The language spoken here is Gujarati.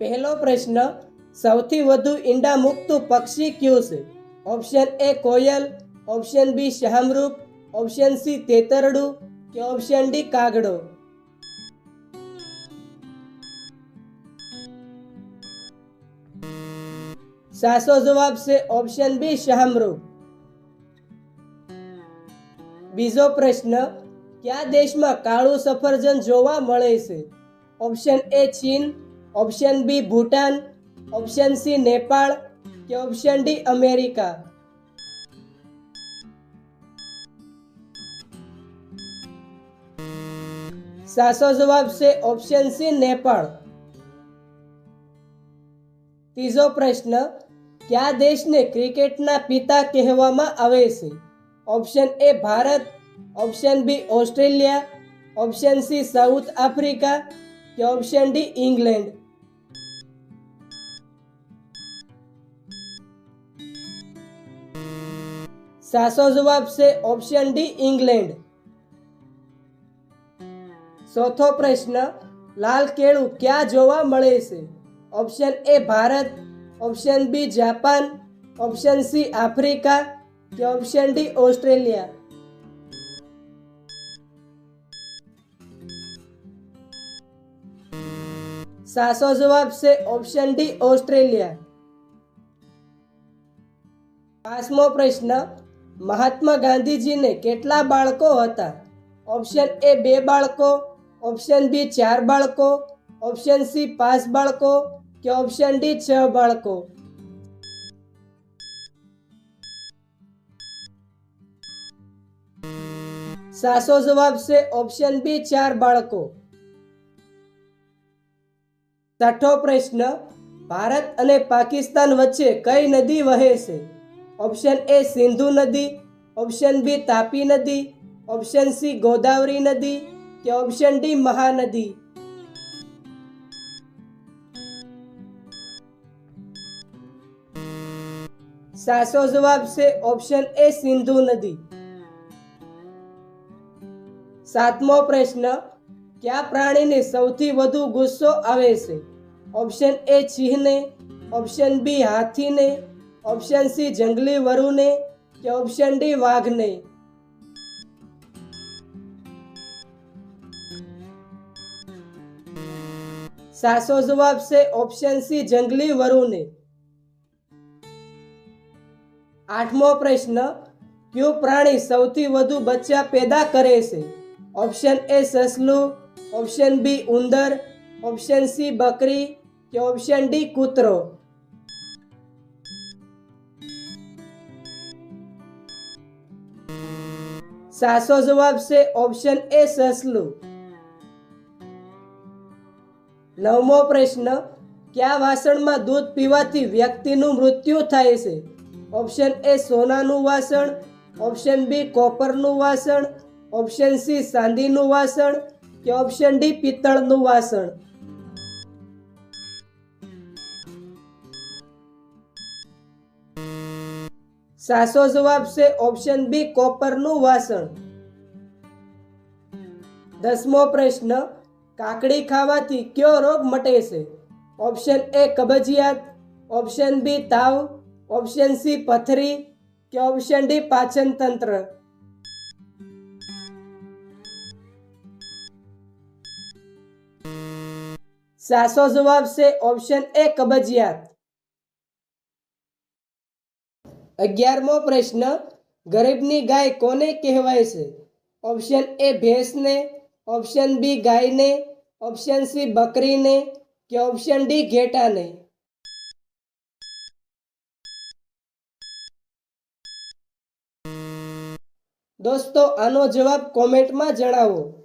પહેલો પ્રશ્ન, સૌથી વધુ ઈંડા મૂકતું પક્ષી કયું છે? ઓપ્શન એ કોયલ, ઓપ્શન બી શાહમૃગ, ઓપ્શન સી તેતરડું કે ઓપ્શન ડી કાગડો? સાચો જવાબ છે ઓપ્શન બી શાહમૃગ. બીજો પ્રશ્ન, કયા દેશમાં કાળું સફરજન જોવા મળે છે? Option A Cheen option B Bhutan option C Nepal કે ઓપ્શન ડી અમેરિકા સાચો જવાબ છે ઓપ્શન સી નેપાળ ત્રીજો પ્રશ્ન, કયા દેશને ક્રિકેટના પિતા કહેવામાં આવે છે? Option A Bharat. Option B Australia. Option C South Africa. કે ઓપ્શન ડી ઇંગ્લેન્ડ સાચો જવાબ છે ઓપ્શન ડી ઇંગ્લેન્ડ ચોથો પ્રશ્ન, લાલ કેળું ક્યાં જોવા મળે છે? Option A Bharat. Option B Japan. Option C Africa. કે ઓપ્શન ડી ઓસ્ટ્રેલિયા? સાચો જવાબ છે ઓપ્શન ડી ઓસ્ટ્રેલિયા. પાંચમો પ્રશ્ન મહાત્મા ગાંધીજીને કેટલા બાળકો હતા? ઓપ્શન એ બે બાળકો ઓપ્શન બી ચાર બાળકો ઓપ્શન સી પાંચ બાળકો કે ઓપ્શન ડી છ બાળકો? સાચો જવાબ છે ઓપ્શન બી ચાર બાળકો. છઠ્ઠો પ્રશ્ન, ભારત અને પાકિસ્તાન વચ્ચે કઈ નદી વહે છે? ઓપ્શન એ સિંધુ નદી, ઓપ્શન બી તાપી નદી, ઓપ્શન સી ગોદાવરી નદી કે ઓપ્શન ડી મહાનદી. સાચો જવાબ છે ઓપ્શન એ સિંધુ નદી. સાતમો પ્રશ્ન, કયા પ્રાણીને સૌથી વધુ ગુસ્સો આવે છે? ઓપ્શન એ સિંહને ઓપ્શન બી હાથીને ઓપ્શન સી જંગલી વરુને કે ઓપ્શન ડી વાઘને? સાચો જવાબ છે ઓપ્શન સી જંગલી વરુને. આઠમો પ્રશ્ન, કયું પ્રાણી સૌથી વધુ બચ્ચા પેદા કરે છે? ઓપ્શન એ સસલું. ઓપ્શન બી ઉંદર. ઓપ્શન સી બકરી. કે ઓપ્શન ડી કૂતરો? સાચો જવાબ છે ઓપ્શન એ સસલું. નવમો પ્રશ્ન, કયા વાસણમાં દૂધ પીવાથી વ્યક્તિનું મૃત્યુ થાય છે? ઓપ્શન એ સોનાનું વાસણ ઓપ્શન બી કોપરનું વાસણ ઓપ્શન સી ચાંદીનું વાસણ કે ઓપ્શન ડી પિત્તળનું વાસણ? સાચો જવાબ છે ઓપ્શન બી કોપરનું વાસણ. દસમો પ્રશ્ન, કાકડી ખાવાથી કયો રોગ મટે છે? ઓપ્શન એ કબજિયાત. ઓપ્શન બી તાવ. ઓપ્શન સી પથરી. કે ઓપ્શન ડી પાચન તંત્ર. સાચો જવાબ છે ઓપ્શન એ કબજિયાત. અગિયારમો પ્રશ્ન, ગરીબની ગાય કોને કહેવાય છે? ઓપ્શન એ ભેંસને. ઓપ્શન બી ગાયને. ઓપ્શન સી બકરીને. કે ઓપ્શન ડી ઘેટાને? દોસ્તો, આનો જવાબ કોમેન્ટમાં જણાવો.